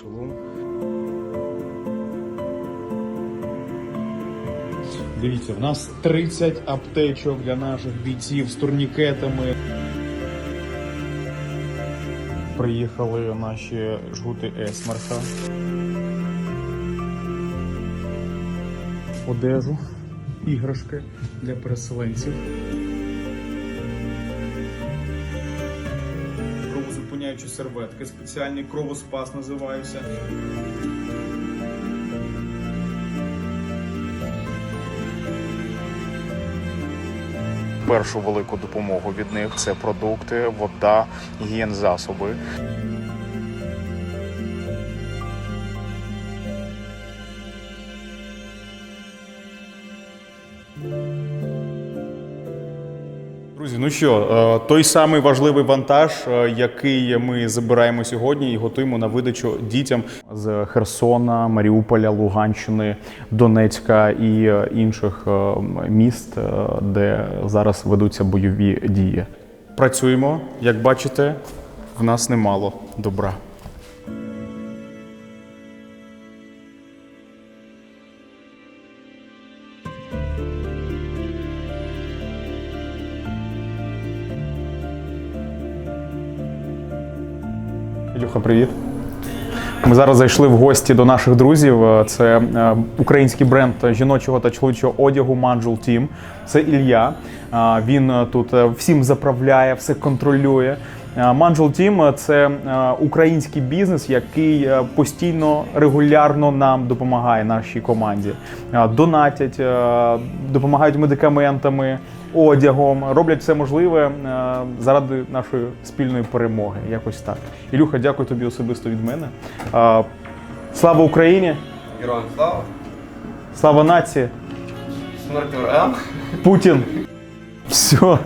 шолом. Дивіться, в нас 30 аптечок для наших бійців з турнікетами. Приїхали наші жгути Есмарха. Одежу, іграшки для переселенців. Кровозупиняючі серветки, спеціальний кровоспас називаються. Першу велику допомогу від них це продукти, вода, гігієнзасоби. Друзі, ну що, е, той самий важливий вантаж, е, який ми забираємо сьогодні і готуємо на видачу дітям з Херсона, Маріуполя, Луганщини, Донецька і е, інших міст, де зараз ведуться бойові дії. Працюємо, як бачите, в нас немало добра. Ілюха, привіт. Ми зараз зайшли в гості до наших друзів. Е, Це е, український бренд жіночого та чоловічого одягу Manjul Team. Це Ілля. Е, Він тут всім заправляє, все контролює. Е, Manjul Team – це е, український бізнес, який е, постійно регулярно нам допомагає нашій команді. Е, Донатять, е, допомагають медикаментами, одягом, роблять все можливе е, заради нашої спільної перемоги. Якось так. Ілюха, дякую тобі особисто від мене. Е, Слава Україні! Героям слава! Слава нації! Смерть ворогам! Путін! Все.